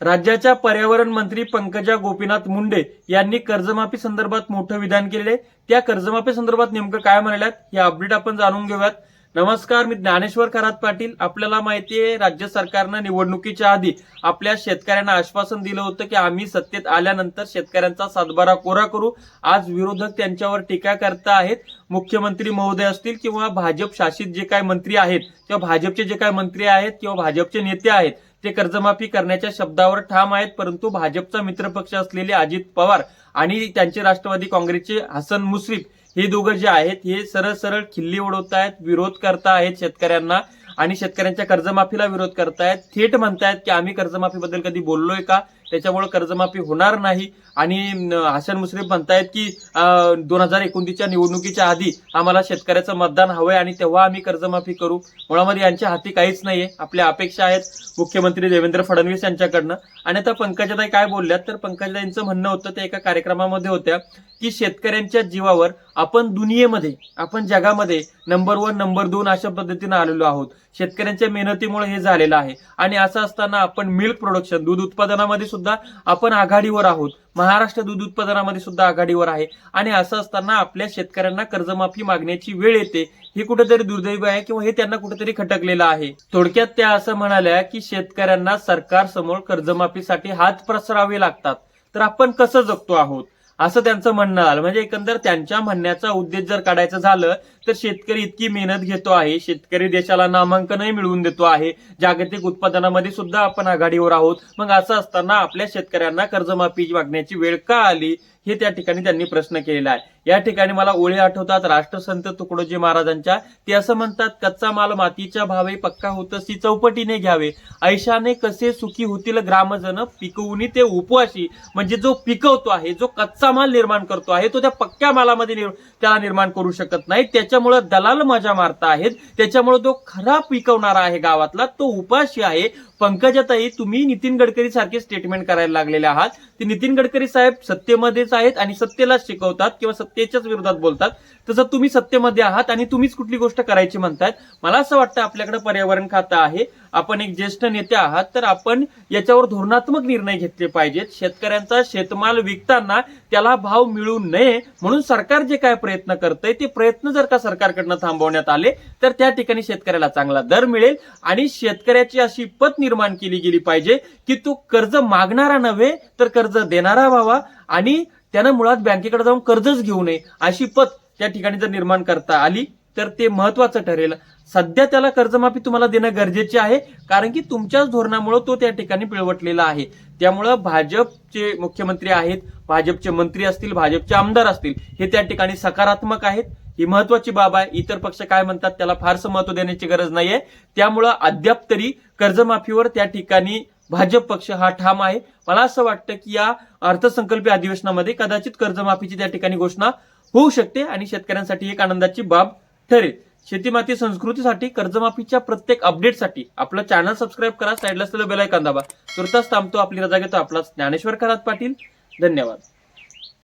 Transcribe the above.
राज्याच्या पर्यावरण मंत्री पंकजा गोपीनाथ मुंडे यांनी कर्जमाफी संदर्भात मोठं विधान केलेले त्या कर्जमाफी संदर्भात नेमकं काय म्हणाल्यात हे अपडेट आपण जाणून घेऊयात. नमस्कार मी ज्ञानेश्वर खरात पाटील. आपल्याला माहिती आहे राज्य सरकारनं निवडणुकीच्या आधी आपल्या शेतकऱ्यांना आश्वासन दिलं होतं की आम्ही सत्तेत आल्यानंतर शेतकऱ्यांचा सातबारा कोरा करू. आज विरोधक त्यांच्यावर टीका करता आहेत. मुख्यमंत्री महोदय असतील किंवा भाजप शासित जे काही मंत्री आहेत किंवा भाजपचे जे काही मंत्री आहेत किंवा भाजपचे नेते आहेत ते कर्जमाफी करण्याच्या शब्दावर ठाम आहेत. परंतु भाजपचा मित्रपक्ष असलेले अजित पवार आणि त्यांचे राष्ट्रवादी काँग्रेसचे हसन मुश्रीफ हे दोघं जे आहेत हे सरळ सरळ खिल्ली उडवत आहेत विरोध करता आहेत शेतकऱ्यांना आणि शेतकऱ्यांच्या कर्जमाफीला विरोध करतायत. थेट म्हणतायत की आम्ही कर्जमाफीबद्दल कधी बोललोय का? त्याच्यामुळे कर्जमाफी होणार नाही. आणि हसन मुश्रीफ म्हणतायत की दोन हजार एकोणतीसच्या निवडणुकीच्या आधी आम्हाला शेतकऱ्याचं मतदान हवंय आणि तेव्हा आम्ही कर्जमाफी करू. मुळामध्ये यांच्या हाती काहीच नाहीये. आपल्या अपेक्षा आहेत मुख्यमंत्री देवेंद्र फडणवीस यांच्याकडनं. आणि आता पंकजाताई काय बोलल्यात? तर पंकजाताईंचं म्हणणं होतं ते एका कार्यक्रमामध्ये होत्या की शेतकऱ्यांच्या जीवावर आपण दुनियेमध्ये आपण जगामध्ये नंबर वन नंबर दोन अशा पद्धतीनं आलेलो आहोत. शेतकऱ्यांच्या मेहनतीमुळे हे झालेलं आहे. आणि असं असताना आपण मिल्क प्रोडक्शन दूध उत्पादनामध्ये सुद्धा आपण आघाडीवर आहोत. महाराष्ट्र दूध उत्पादनामध्ये सुद्धा आघाडीवर आहे. आणि असं असताना आपल्या शेतकऱ्यांना कर्जमाफी मागण्याची वेळ येते. हे कुठेतरी दुर्दैव आहे किंवा हे त्यांना कुठेतरी खटकलेलं आहे. थोडक्यात त्या असं म्हणाल्या की शेतकऱ्यांना सरकार समोर कर्जमाफीसाठी हात प्रसरावे लागतात. तर आपण कसं जगतो आहोत? असं त्यांचं म्हणणं आलं. म्हणजे एकंदर त्यांच्या म्हणण्याचा उद्देश जर काढायचं झालं तर शेतकरी इतकी मेहनत घेतो आहे शेतकरी देशाला नामांकनही मिळवून देतो आहे. जागतिक उत्पादनामध्ये सुद्धा आपण आघाडीवर आहोत. मग असं असताना आपल्या शेतकऱ्यांना कर्जमाफी मागण्याची वेळ का आली? हे त्या ठिकाणी त्यांनी प्रश्न केलेला आहे. या ठिकाणी मला ओळी आठवतात राष्ट्रसंत तुकडोजी महाराजांच्या. ते असं म्हणतात कच्चा माल मातीच्या भावे पक्का होतसी चौपटीने घ्यावे. ऐशाने कसे सुखी होतील ग्रामजन पिकवून ते उपवाशी म्हणजे जो पिकवतो आहे जो कच्चा माल निर्माण करतो आहे तो त्या पक्क्या मालामध्ये त्याला निर्माण करू शकत नाही. त्याच्या त्याच्यामुळे दलाल मजा मारता आहेत त्याच्यामुळे तो खरा पिकवणारा आहे गावातला तो उपाशी आहे. पंकजाताई तुम्ही नितीन गडकरी सारखे स्टेटमेंट करायला लागलेले आहात. ते नितीन गडकरी साहेब सत्तेमध्येच आहेत आणि सत्तेलाच शिकवतात किंवा सत्तेच्याच विरोधात बोलतात. तसं तुम्ही सत्तेमध्ये आहात आणि तुम्हीच कुठली गोष्ट करायची म्हणतायत. मला असं वाटतं आपल्याकडे पर्यावरण खातं आहे. आपण एक ज्येष्ठ नेते आहात तर आपण याच्यावर धोरणात्मक निर्णय घेतले पाहिजेत. शेतकऱ्यांचा शेतमाल विकताना त्याला भाव मिळू नये म्हणून सरकार जे काय प्रयत्न करतंय ते प्रयत्न जर का सरकारकडनं थांबवण्यात आले तर त्या ठिकाणी शेतकऱ्याला चांगला दर मिळेल आणि शेतकऱ्याची अशी पत निर्माण केली गेली पाहिजे की तो कर्ज मागणारा नव्हे तर कर्ज देणारा व्हावा आणि त्यानं मुळात बँकेकडे जाऊन कर्जच घेऊ नये अशी पत त्या ठिकाणी जर निर्माण करता आली तर ते महत्वाचं ठरेल. सध्या त्याला कर्जमाफी तुम्हाला देणं गरजेचे आहे कारण की तुमच्याच धोरणामुळे तो त्या ठिकाणी पिळवटलेला आहे. त्यामुळं भाजपचे मुख्यमंत्री आहेत भाजपचे मंत्री असतील भाजपचे आमदार असतील हे त्या ठिकाणी सकारात्मक आहेत. ही महत्वाची बाब आहे. इतर पक्ष काय म्हणतात त्याला फारसं महत्त्व देण्याची गरज नाहीये. त्यामुळं अद्याप तरी कर्जमाफीवर त्या ठिकाणी भाजप पक्ष हा ठाम आहे. मला असं वाटतं की या अर्थसंकल्पीय अधिवेशनामध्ये कदाचित कर्जमाफीची त्या ठिकाणी घोषणा होऊ शकते आणि शेतकऱ्यांसाठी एक आनंदाची बाब ठरेल. शेतीमाती संस्कृतीसाठी कर्जमाफीच्या प्रत्येक अपडेटसाठी आपलं चॅनल सबस्क्राईब करा साईडला असलेलं बेलायकान दाबा. तुर्तास थांबतो आपली रजा घेतो आपला ज्ञानेश्वर खरात पाटील. धन्यवाद.